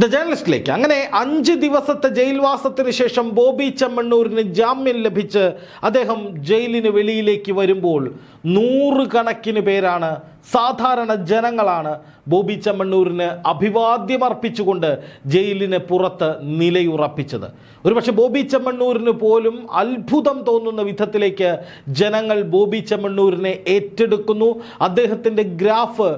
The ജേർണലിസ്റ്റിലേക്ക് അങ്ങനെ അഞ്ച് ദിവസത്തെ ജയിൽവാസത്തിന് ശേഷം ബോബി ചെമ്മണ്ണൂരിന് ജാമ്യം ലഭിച്ച് അദ്ദേഹം ജയിലിന് വെളിയിലേക്ക് വരുമ്പോൾ നൂറുകണക്കിന് പേരാണ് സാധാരണ ജനങ്ങളാണ് ബോബി ചെമ്മണ്ണൂരിന് അഭിവാദ്യമർപ്പിച്ചുകൊണ്ട് ജയിലിന് പുറത്ത് നിലയുറപ്പിച്ചത്. ഒരുപക്ഷെ ബോബി ചെമ്മണ്ണൂരിന് പോലും അത്ഭുതം തോന്നുന്ന വിധത്തിലേക്ക് ജനങ്ങൾ ബോബി ചെമ്മണ്ണൂരിനെ ഏറ്റെടുക്കുന്നു. അദ്ദേഹത്തിന്റെ ഗ്രാഫ്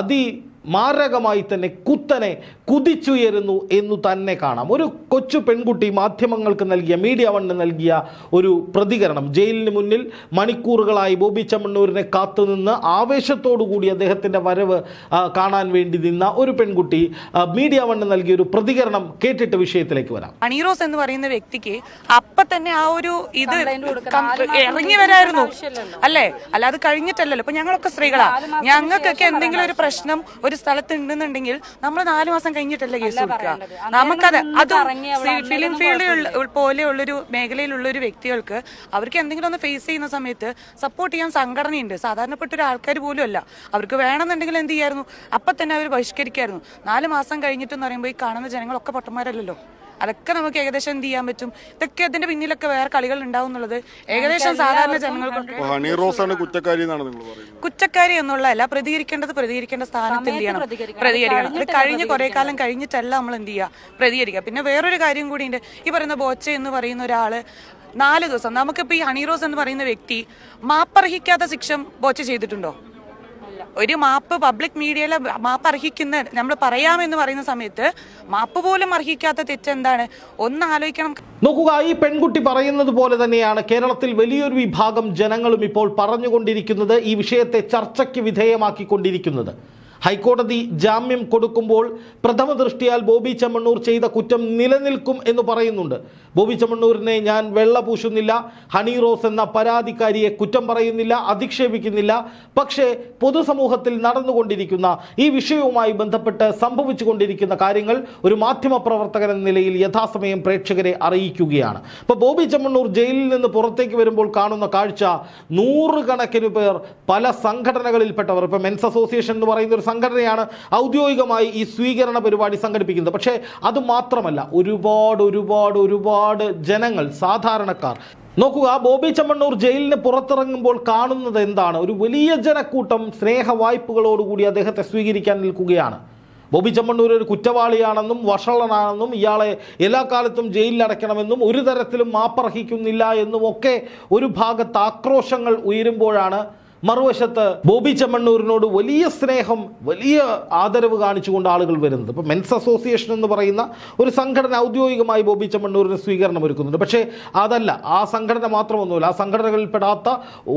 അതി മാരകമായി തന്നെ കുത്തനെ കുതിച്ചുയരുന്നു എന്നു തന്നെ കാണാം. ഒരു കൊച്ചു പെൺകുട്ടി മാധ്യമങ്ങൾക്ക് നൽകിയ മീഡിയ വണ്ണ് നൽകിയ ഒരു പ്രതികരണം. ജയിലിന് മുന്നിൽ മണിക്കൂറുകളായി ബോബി ചമ്മണ്ണൂരിനെ കാത്തുനിന്ന് ആവേശത്തോടു കൂടി അദ്ദേഹത്തിന്റെ വരവ് കാണാൻ വേണ്ടി നിന്ന ഒരു പെൺകുട്ടി മീഡിയ വണ്ണ് നൽകിയ ഒരു പ്രതികരണം കേട്ടിട്ട് വിഷയത്തിലേക്ക് വരാം. അണീറോസ് എന്ന് പറയുന്ന വ്യക്തിക്ക് അപ്പൊ തന്നെ ആ ഒരു ഇത് ഇറങ്ങി വരായിരുന്നു. അല്ലേ? അല്ലാതെ കഴിഞ്ഞിട്ടല്ലല്ലോ. ഇപ്പൊ ഞങ്ങളൊക്കെ സ്ത്രീകളാ. ഞങ്ങൾക്കൊക്കെ എന്തെങ്കിലും ഒരു പ്രശ്നം ഒരു സ്ഥലത്ത് ഉണ്ടെന്നുണ്ടെങ്കിൽ നമ്മൾ നാലു മാസം കഴിഞ്ഞിട്ടല്ലേ കേസ് കൊടുക്കുക. നമുക്കത് അത് ഫിലിം ഫീൽഡിൽ പോലെയുള്ളൊരു മേഖലയിലുള്ള ഒരു വ്യക്തികൾക്ക് അവർക്ക് എന്തെങ്കിലും ഒന്ന് ഫേസ് ചെയ്യുന്ന സമയത്ത് സപ്പോർട്ട് ചെയ്യാൻ സംഘടനയുണ്ട്. സാധാരണപ്പെട്ട ഒരു ആൾക്കാർ പോലും അല്ല. അവർക്ക് വേണമെന്നുണ്ടെങ്കിൽ എന്ത് ചെയ്യായിരുന്നു? അപ്പൊ തന്നെ അവർ ബഹിഷ്കരിക്കായിരുന്നു. നാല് മാസം കഴിഞ്ഞിട്ടെന്ന് പറയുമ്പോൾ ഈ കാണുന്ന ജനങ്ങളൊക്കെ പൊട്ടന്മാരല്ലല്ലോ. അതൊക്കെ നമുക്ക് ഏകദേശം എന്ത് ചെയ്യാൻ പറ്റും? ഇതൊക്കെ അതിന്റെ പിന്നിലൊക്കെ വേറെ കളികൾ ഉണ്ടാവും എന്നുള്ളത് ഏകദേശം സാധാരണ ജനങ്ങൾ ഹണി കുറ്റക്കാരി എന്നാണ് നിങ്ങൾ പറയുന്നത്? കുറ്റക്കാരി എന്നുള്ളതല്ല പ്രതികരിക്കേണ്ടത് പ്രതികരിക്കേണ്ട സ്ഥാനത്ത് എന്ത് ചെയ്യണം പ്രതികരിക്കണം. അത് കഴിഞ്ഞ് കുറെ കാലം കഴിഞ്ഞിട്ടല്ല നമ്മൾ എന്ത് ചെയ്യുക പ്രതികരിക്കുക. പിന്നെ വേറൊരു കാര്യം കൂടി ഉണ്ട് ഈ പറയുന്ന ബോച്ച എന്ന് പറയുന്ന ഒരാൾ നാല് ദിവസം നമുക്കിപ്പോ ഈ ഹണീറോസ് എന്ന് പറയുന്ന വ്യക്തി മാപ്പർഹിക്കാത്ത ശിക്ഷ ബോച്ച ചെയ്തിട്ടുണ്ടോ? ഒരു മാപ്പ് പബ്ലിക് മീഡിയയിൽ മാപ്പ് അർഹിക്കുന്ന നമ്മൾ പറയാമെന്ന് പറയുന്ന സമയത്ത് മാപ്പ് പോലും അർഹിക്കാത്ത തെറ്റെന്താണ് ഒന്ന് ആലോചിക്കണം. നോക്കുക ഈ പെൺകുട്ടി പറയുന്നത് പോലെ തന്നെയാണ് കേരളത്തിൽ വലിയൊരു വിഭാഗം ജനങ്ങളും ഇപ്പോൾ പറഞ്ഞുകൊണ്ടിരിക്കുന്നത് ഈ വിഷയത്തെ ചർച്ചയ്ക്ക് വിധേയമാക്കിക്കൊണ്ടിരിക്കുന്നത്. ഹൈക്കോടതി ജാമ്യം കൊടുക്കുമ്പോൾ പ്രഥമ ദൃഷ്ടിയാൽ ബോബി ചെമ്മണ്ണൂർ ചെയ്ത കുറ്റം നിലനിൽക്കും എന്ന് പറയുന്നുണ്ട്. ബോബി ചെമ്മണ്ണൂരിനെ ഞാൻ വെള്ള പൂശുന്നില്ല ഹണി റോസ് എന്ന പരാതിക്കാരിയെ കുറ്റം പറയുന്നില്ല അധിക്ഷേപിക്കുന്നില്ല. പക്ഷേ പൊതുസമൂഹത്തിൽ നടന്നുകൊണ്ടിരിക്കുന്ന ഈ വിഷയവുമായി ബന്ധപ്പെട്ട് സംഭവിച്ചുകൊണ്ടിരിക്കുന്ന കാര്യങ്ങൾ ഒരു മാധ്യമ പ്രവർത്തകൻ എന്ന നിലയിൽ യഥാസമയം പ്രേക്ഷകരെ അറിയിക്കുകയാണ്. ഇപ്പോൾ ബോബി ചെമ്മണ്ണൂർ ജയിലിൽ നിന്ന് പുറത്തേക്ക് വരുമ്പോൾ കാണുന്ന കാഴ്ച നൂറുകണക്കിന് പേർ പല സംഘടനകളിൽപ്പെട്ടവർ. ഇപ്പോൾ മെൻസ് അസോസിയേഷൻ എന്ന് പറയുന്ന ഒരു സംഘടനയാണ് ഔദ്യോഗികമായി ഈ സ്വീകരണ പരിപാടി സംഘടിപ്പിക്കുന്നത്. പക്ഷേ അത് മാത്രമല്ല ഒരുപാട് ഒരുപാട് ഒരുപാട് ജനങ്ങൾ സാധാരണക്കാർ. നോക്കുക ബോബി ചമ്മണ്ണൂർ ജയിലിന് പുറത്തിറങ്ങുമ്പോൾ കാണുന്നത് എന്താണ്? ഒരു വലിയ ജനക്കൂട്ടം സ്നേഹ വായ്പകളോടുകൂടി അദ്ദേഹത്തെ സ്വീകരിക്കാൻ നിൽക്കുകയാണ്. ബോബി ചമ്മണ്ണൂർ ഒരു കുറ്റവാളിയാണെന്നും വഷളനാണെന്നും ഇയാളെ എല്ലാ കാലത്തും ജയിലിൽ അടയ്ക്കണമെന്നും ഒരു തരത്തിലും മാപ്പർഹിക്കുന്നില്ല എന്നും ഒക്കെ ഒരു ഭാഗത്ത് ആക്രോശങ്ങൾ ഉയരുമ്പോഴാണ് മറുവശത്ത് ബോബി ചെമ്മണ്ണൂരിനോട് വലിയ സ്നേഹം വലിയ ആദരവ് കാണിച്ചുകൊണ്ട് ആളുകൾ വരുന്നത്. ഇപ്പോൾ മെൻസ് അസോസിയേഷൻ എന്ന് പറയുന്ന ഒരു സംഘടന ഔദ്യോഗികമായി ബോബി ചെമ്മണ്ണൂരിന് സ്വീകരണം ഒരുക്കുന്നുണ്ട്. പക്ഷേ അതല്ല ആ സംഘടന മാത്രമൊന്നുമില്ല ആ സംഘടനകളിൽപ്പെടാത്ത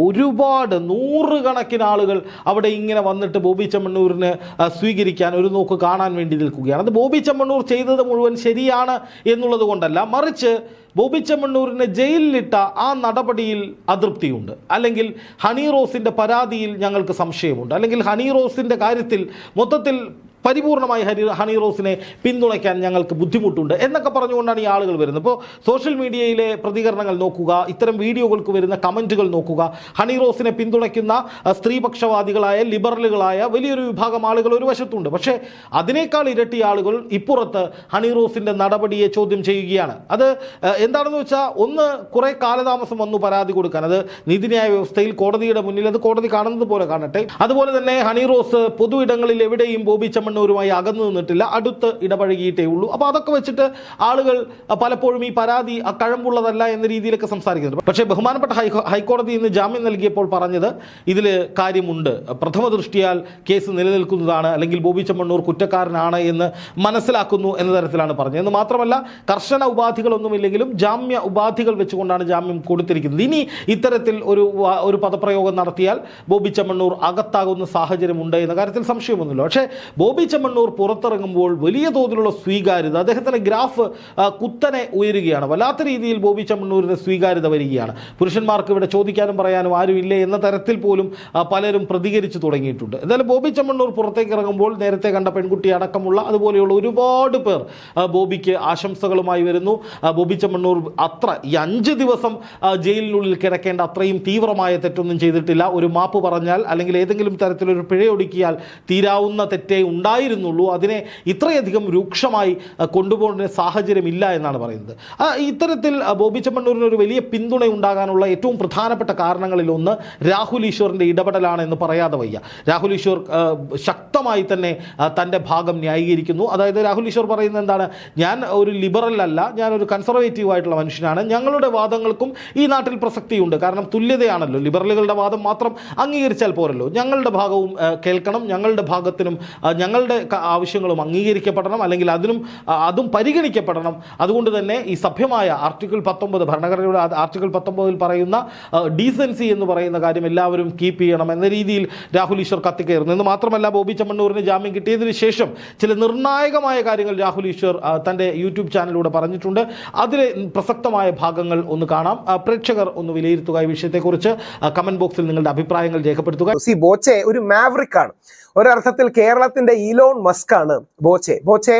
ഒരുപാട് നൂറുകണക്കിന് ആളുകൾ അവിടെ ഇങ്ങനെ വന്നിട്ട് ബോബി ചെമ്മണ്ണൂരിന് സ്വീകരിക്കാൻ ഒരു നോക്ക് കാണാൻ വേണ്ടി നിൽക്കുകയാണ്. അത് ബോബി ചെമ്മണ്ണൂർ ചെയ്തത് മുഴുവൻ ശരിയാണ് എന്നുള്ളത് കൊണ്ടല്ല മറിച്ച് ബോബി ചെമ്മണ്ണൂരിനെ ജയിലിലിട്ട ആ നടപടിയിൽ അതൃപ്തിയുണ്ട്. അല്ലെങ്കിൽ ഹണി റോസിന്റെ പരാതിയിൽ ഞങ്ങൾക്ക് സംശയമുണ്ട്. അല്ലെങ്കിൽ ഹണി റോസിന്റെ കാര്യത്തിൽ മൊത്തത്തിൽ പരിപൂർണമായി ഹരി ഹണി റോസിനെ പിന്തുണയ്ക്കാൻ ഞങ്ങൾക്ക് ബുദ്ധിമുട്ടുണ്ട് എന്നൊക്കെ പറഞ്ഞുകൊണ്ടാണ് ഈ ആളുകൾ വരുന്നത്. ഇപ്പോൾ സോഷ്യൽ മീഡിയയിലെ പ്രതികരണങ്ങൾ നോക്കുക ഇത്തരം വീഡിയോകൾക്ക് വരുന്ന കമന്റുകൾ നോക്കുക ഹണി റോസിനെ പിന്തുണയ്ക്കുന്ന സ്ത്രീപക്ഷവാദികളായ ലിബറലുകളായ വലിയൊരു വിഭാഗം ആളുകൾ ഒരു വശത്തുണ്ട്. പക്ഷേ അതിനേക്കാൾ ഇരട്ടി ആളുകൾ ഇപ്പുറത്ത് ഹണി റോസിന്റെ നടപടിയെ ചോദ്യം ചെയ്യുകയാണ്. അത് എന്താണെന്ന് വെച്ചാൽ ഒന്ന് കുറേ കാലതാമസം വന്നു പരാതി കൊടുക്കാൻ. അത് നീതിന്യായ വ്യവസ്ഥയിൽ കോടതിയുടെ മുന്നിൽ അത് കോടതി കാണുന്നത് പോലെ കാണട്ടെ. അതുപോലെ തന്നെ ഹണി റോസ് പൊതു ഇടങ്ങളിൽ എവിടെയും ബോബി ചെമ്മണ്ണൂരുമായി അകന്നു നിന്നിട്ടില്ല. അടുത്ത് ഇടപഴകിയിട്ടേ ഉള്ളൂ. അപ്പോൾ അതൊക്കെ വെച്ചിട്ട് ആളുകൾ പലപ്പോഴും ഈ പരാതി കഴമ്പുള്ളതല്ല എന്ന രീതിയിലൊക്കെ സംസാരിക്കുന്നുണ്ട്. പക്ഷേ ബഹുമാനപ്പെട്ട ഹൈക്കോടതി ഇന്ന് ജാമ്യം നൽകിയപ്പോൾ പറഞ്ഞത് ഇതിൽ കാര്യമുണ്ട്. പ്രഥമ ദൃഷ്ടിയാൽ കേസ് നിലനിൽക്കുന്നതാണ്. അല്ലെങ്കിൽ ബോബി ചെമ്മണ്ണൂർ കുറ്റക്കാരനാണ് എന്ന് മനസ്സിലാക്കുന്നു എന്ന തരത്തിലാണ് പറഞ്ഞത്. എന്ന് മാത്രമല്ല കർശന ഉപാധികളൊന്നുമില്ലെങ്കിലും ജാമ്യ ഉപാധികൾ വെച്ചുകൊണ്ടാണ് ജാമ്യം കൊടുത്തിരിക്കുന്നത്. ഇനി ഇത്തരത്തിൽ ഒരു ഒരു പദപ്രയോഗം നടത്തിയാൽ ബോബി ചെമ്മണ്ണൂർ അകത്താകുന്ന സാഹചര്യമുണ്ട് എന്ന കാര്യത്തിൽ സംശയമൊന്നുമില്ല. പക്ഷേ ബോബി ചെമ്മണ്ണൂർ പുറത്തിറങ്ങുമ്പോൾ വലിയ തോതിലുള്ള സ്വീകാര്യത. അദ്ദേഹത്തിന്റെ ഗ്രാഫ് കുത്തനെ ഉയരുകയാണ്. വല്ലാത്ത രീതിയിൽ ബോബി ചെമ്മണ്ണൂരിന് സ്വീകാര്യത വരികയാണ്. പുരുഷന്മാർക്ക് ഇവിടെ ചോദിക്കാനും പറയാനും ആരുമില്ലേ എന്ന തരത്തിൽ പോലും പലരും പ്രതികരിച്ചു തുടങ്ങിയിട്ടുണ്ട്. എന്തായാലും ബോബി ചെമ്മണ്ണൂർ പുറത്തേക്ക് ഇറങ്ങുമ്പോൾ നേരത്തെ കണ്ട പെൺകുട്ടി അടക്കമുള്ള അതുപോലെയുള്ള ഒരുപാട് പേർ ബോബിക്ക് ആശംസകളുമായി വരുന്നു. ബോബി ചെമ്മണ്ണൂർ അത്ര ഈ അഞ്ച് ദിവസം ജയിലിനുള്ളിൽ കിടക്കേണ്ട അത്രയും തീവ്രമായ തെറ്റൊന്നും ചെയ്തിട്ടില്ല. ഒരു മാപ്പ് പറഞ്ഞാൽ അല്ലെങ്കിൽ ഏതെങ്കിലും തരത്തിലൊരു പിഴയൊടുക്കിയാൽ തീരാവുന്ന തെറ്റേ ഉണ്ടായി ഉണ്ടായിരുന്നുള്ളൂ അതിനെ ഇത്രയധികം രൂക്ഷമായി കൊണ്ടുപോകേണ്ട സാഹചര്യമില്ല എന്നാണ് പറയുന്നത്. ഇത്തരത്തിൽ ബോബി ചെമ്മണ്ണൂരിന് ഒരു വലിയ പിന്തുണ ഉണ്ടാകാനുള്ള ഏറ്റവും പ്രധാനപ്പെട്ട കാരണങ്ങളിൽ ഒന്ന് രാഹുൽ ഈശ്വറിന്റെ ഇടപെടലാണ് എന്ന് പറയാതെ വയ്യ. രാഹുൽ ഈശ്വർ ശക്തമായി തന്നെ തന്റെ ഭാഗം ന്യായീകരിക്കുന്നു. അതായത് രാഹുൽ ഈശ്വർ പറയുന്നത് എന്താണ്? ഞാൻ ഒരു ലിബറൽ അല്ല ഞാനൊരു കൺസർവേറ്റീവ് ആയിട്ടുള്ള മനുഷ്യനാണ്. ഞങ്ങളുടെ വാദങ്ങൾക്കും ഈ നാട്ടിൽ പ്രസക്തിയുണ്ട്. കാരണം തുല്യതയാണല്ലോ. ലിബറലുകളുടെ വാദം മാത്രം അംഗീകരിച്ചാൽ പോരല്ലോ. ഞങ്ങളുടെ ഭാഗവും കേൾക്കണം. ഞങ്ങളുടെ ഭാഗത്തിനും ആ, ഞങ്ങളുടെ ക- ആവശ്യങ്ങളും അംഗീകരിക്കപ്പെടണം അല്ലെങ്കിൽ അതിനും അതും പരിഗണിക്കപ്പെടണം. അതുകൊണ്ട് തന്നെ ഈ സഭ്യമായ ആർട്ടിക്കിൾ പത്തൊമ്പത് ഭരണഘടനയുടെ ആർട്ടിക്കിൾ പത്തൊമ്പതിൽ പറയുന്ന ഡീസൻസി എന്ന് പറയുന്ന കാര്യം എല്ലാവരും കീപ്പ് ചെയ്യണം എന്ന രീതിയിൽ രാഹുൽ ഈശ്വർ കത്തിക്കയറുന്നു. എന്ന് മാത്രമല്ല ബോബി ചമ്മണ്ണൂരിന് ജാമ്യം കിട്ടിയതിന് ശേഷം ചില നിർണായകമായ കാര്യങ്ങൾ രാഹുൽ ഈശ്വർ തന്റെ യൂട്യൂബ് ചാനലിലൂടെ പറഞ്ഞിട്ടുണ്ട്. അതിലെ പ്രസക്തമായ ഭാഗങ്ങൾ ഒന്ന് കാണാം. പ്രേക്ഷകർ ഒന്ന് വിലയിരുത്തുക ഈ വിഷയത്തെക്കുറിച്ച്. കമന്റ് ബോക്സിൽ നിങ്ങളുടെ അഭിപ്രായങ്ങൾ രേഖപ്പെടുത്തുക. സി ബോച്ചെ ഒരു മാവറിക് ആണ്. ഒരർത്ഥത്തിൽ കേരളത്തിന്റെ ഈലോൺ മസ്ക് ആണ് ബോച്ചെ ബോച്ചെ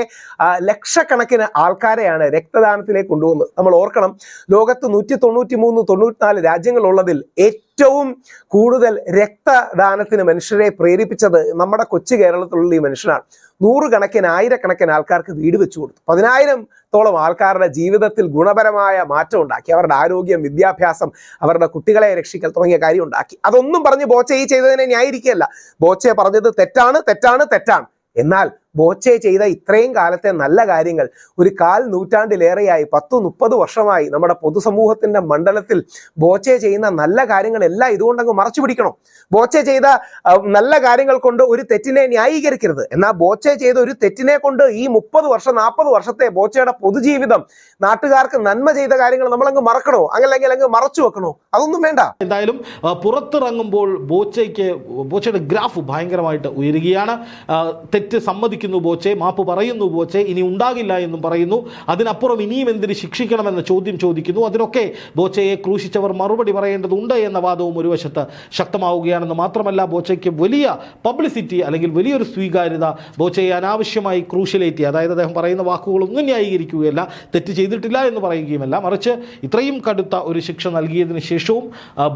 ലക്ഷക്കണക്കിന് ആൾക്കാരെയാണ് രക്തദാനത്തിലേക്ക് കൊണ്ടുപോകുന്നത്. നമ്മൾ ഓർക്കണം ലോകത്ത് നൂറ്റി തൊണ്ണൂറ്റി മൂന്ന് തൊണ്ണൂറ്റിനാല് രാജ്യങ്ങളുള്ളതിൽ ഏറ്റവും കൂടുതൽ രക്തദാനത്തിന് മനുഷ്യരെ പ്രേരിപ്പിച്ചത് നമ്മുടെ കൊച്ചു കേരളത്തിലുള്ള ഈ മനുഷ്യനാണ്. നൂറുകണക്കിന് ആയിരക്കണക്കിന് ആൾക്കാർക്ക് വീട് വെച്ചു കൊടുത്തു. പതിനായിരത്തോളം ആൾക്കാരുടെ ജീവിതത്തിൽ ഗുണപരമായ മാറ്റം ഉണ്ടാക്കി. അവരുടെ ആരോഗ്യം വിദ്യാഭ്യാസം അവരുടെ കുട്ടികളെ രക്ഷിക്കൽ തുടങ്ങിയ കാര്യം ഉണ്ടാക്കി അതൊന്നും പറഞ്ഞ് ബോച്ചെ ഈ ചെയ്തതിനെ ന്യായീകരിക്കുകയല്ല. ബോച്ചെ പറഞ്ഞത് തെറ്റാണ് തെറ്റാണ് തെറ്റാണ്. എന്നാൽ ബോച്ചെ ചെയ്ത ഇത്രയും കാലത്തെ നല്ല കാര്യങ്ങൾ ഒരു കാൽ നൂറ്റാണ്ടിലേറെയായി പത്തു മുപ്പത് വർഷമായി നമ്മുടെ പൊതുസമൂഹത്തിന്റെ മണ്ഡലത്തിൽ ബോച്ചെ ചെയ്യുന്ന നല്ല കാര്യങ്ങളെല്ലാം ഇതുകൊണ്ടങ്ങ് മറച്ചു പിടിക്കണം. ബോച്ചെ ചെയ്ത നല്ല കാര്യങ്ങൾ കൊണ്ട് ഒരു തെറ്റിനെ ന്യായീകരിക്കരുത്. എന്നാൽ ബോച്ചെ ചെയ്ത ഒരു തെറ്റിനെ കൊണ്ട് ഈ മുപ്പത് വർഷം നാൽപ്പത് വർഷത്തെ ബോച്ചയുടെ പൊതുജീവിതം നാട്ടുകാർക്ക് നന്മ ചെയ്ത കാര്യങ്ങൾ നമ്മളങ്ങ് മറക്കണോ? അങ്ങല്ലെങ്കിൽ അങ്ങ് മറച്ചു വെക്കണോ? അതൊന്നും വേണ്ട. എന്തായാലും പുറത്തിറങ്ങുമ്പോൾ ബോച്ചയ്ക്ക് ബോച്ചയുടെ ഗ്രാഫ് ഭയങ്കരമായിട്ട് ഉയരുകയാണ്. തെറ്റ് തെറ്റ് സമ്മതിക്കുന്നു ബോച്ചെ മാപ്പ് പറയുന്നു ബോച്ചെ ഇനി ഉണ്ടാകില്ല എന്നും പറയുന്നു. അതിനപ്പുറം ഇനിയും എന്തിന് ശിക്ഷിക്കണമെന്ന ചോദ്യം ചോദിക്കുന്നു. അതിനൊക്കെ ബോച്ചയെ ക്രൂശിച്ചവർ മറുപടി പറയേണ്ടതുണ്ട് എന്ന വാദവും ഒരു വശത്ത് ശക്തമാവുകയാണെന്ന് മാത്രമല്ല ബോച്ചയ്ക്ക് വലിയ പബ്ലിസിറ്റി അല്ലെങ്കിൽ വലിയൊരു സ്വീകാര്യത ബോച്ചയെ അനാവശ്യമായി ക്രൂശിലേറ്റി അതായത് അദ്ദേഹം പറയുന്ന വാക്കുകളൊന്നും ന്യായീകരിക്കുകയല്ല തെറ്റ് ചെയ്തിട്ടില്ല എന്ന് പറയുകയുമല്ല. മറിച്ച് ഇത്രയും കടുത്ത ഒരു ശിക്ഷ നൽകിയതിന് ശേഷവും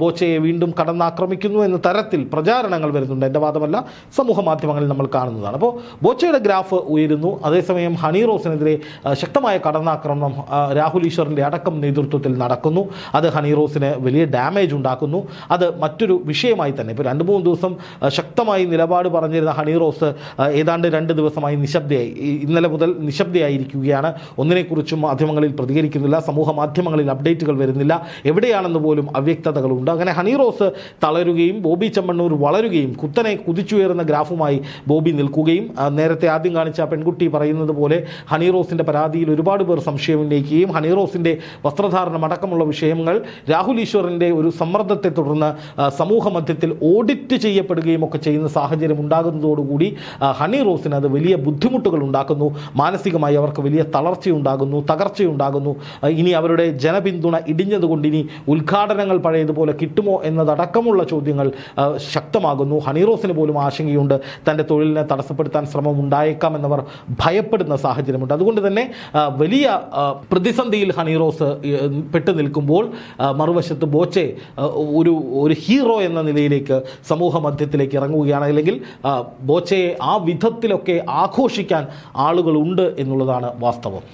ബോച്ചയെ വീണ്ടും കടന്നാക്രമിക്കുന്നു എന്ന തരത്തിൽ പ്രചാരണങ്ങൾ വരുന്നുണ്ട്. എന്റെ വാദമല്ല സമൂഹ മാധ്യമങ്ങളിൽ നമ്മൾ കാണുന്നതാണ്. അപ്പോൾ ബോച്ചയുടെ ഗ്രാഫ് ഉയരുന്നു. അതേസമയം ഹണി റോസിനെതിരെ ശക്തമായ കടന്നാക്രമണം രാഹുൽ ഈശ്വറിന്റെ അടക്കം നേതൃത്വത്തിൽ നടക്കുന്നു. അത് ഹണി റോസിന് വലിയ ഡാമേജ് ഉണ്ടാക്കുന്നു. അത് മറ്റൊരു വിഷയമായി തന്നെ. ഇപ്പോൾ രണ്ട് മൂന്ന് ദിവസം ശക്തമായി നിലപാട് പറഞ്ഞിരുന്ന ഹണി റോസ് ഏതാണ്ട് രണ്ട് ദിവസമായി നിശബ്ദയായി ഇന്നലെ മുതൽ നിശബ്ദയായിരിക്കുകയാണ്. ഒന്നിനെക്കുറിച്ചും മാധ്യമങ്ങളിൽ പ്രതികരിക്കുന്നില്ല. സമൂഹ മാധ്യമങ്ങളിൽ അപ്ഡേറ്റുകൾ വരുന്നില്ല. എവിടെയാണെന്ന് പോലും അവ്യക്തതകളുണ്ട് അങ്ങനെ ഹണി റോസ് തളരുകയും ബോബി ചെമ്മണ്ണൂർ വളരുകയും കുത്തനെ കുതിച്ചുയർന്ന ഗ്രാഫുമായി ബോബി നിൽക്കുകയും ആ, നേരത്തെ ആദ്യം കാണിച്ച പെൺകുട്ടി പറയുന്നത് പോലെ ഹണി റോസിന്റെ പരാതിയിൽ ഒരുപാട് പേർ സംശയം ഉന്നയിക്കുകയും ഹണി റോസിന്റെ വസ്ത്രധാരണം അടക്കമുള്ള വിഷയങ്ങൾ രാഹുൽ ഈശ്വറിന്റെ ഒരു സമ്മർദ്ദത്തെ തുടർന്ന് സമൂഹ മധ്യത്തിൽ ഓഡിറ്റ് ചെയ്യപ്പെടുകയും ഒക്കെ ചെയ്യുന്ന സാഹചര്യം ഉണ്ടാകുന്നതോടുകൂടി ഹണിറോസിന് ഹണി റോസിന് അത് വലിയ ബുദ്ധിമുട്ടുകൾ ഉണ്ടാക്കുന്നു. മാനസികമായി അവർക്ക് വലിയ തളർച്ചയുണ്ടാകുന്നു തകർച്ചയുണ്ടാകുന്നു ഇനി അവരുടെ ജനപിന്തുണ ഇടിഞ്ഞതുകൊണ്ട് ഇനി ഉദ്ഘാടനങ്ങൾ പഴയതുപോലെ കിട്ടുമോ എന്നതടക്കമുള്ള ചോദ്യങ്ങൾ ശക്തമാകുന്നു. ഹണി റോസിന് പോലും ആശങ്കയുണ്ട്. തന്റെ തൊഴിലിനെ തടസ്സപ്പെടുത്താൻ ശ്രമം ഉണ്ടായേക്കാം എന്നവർ ഭയപ്പെടുന്ന സാഹചര്യമുണ്ട്. അതുകൊണ്ട് തന്നെ വലിയ പ്രതിസന്ധിയിൽ ഹണി റോസ് ഈ, പെട്ടു നിൽക്കുമ്പോൾ മറുവശത്ത് ബോച്ചെ ഒരു ഒരു ഹീറോ എന്ന നിലയിലേക്ക് സമൂഹ മധ്യത്തിലേക്ക് ഇറങ്ങുകയാണ്. അല്ലെങ്കിൽ ബോച്ചയെ ആ വിധത്തിലൊക്കെ ആഘോഷിക്കാൻ ആളുകളുണ്ട് എന്നുള്ളതാണ് വാസ്തവം.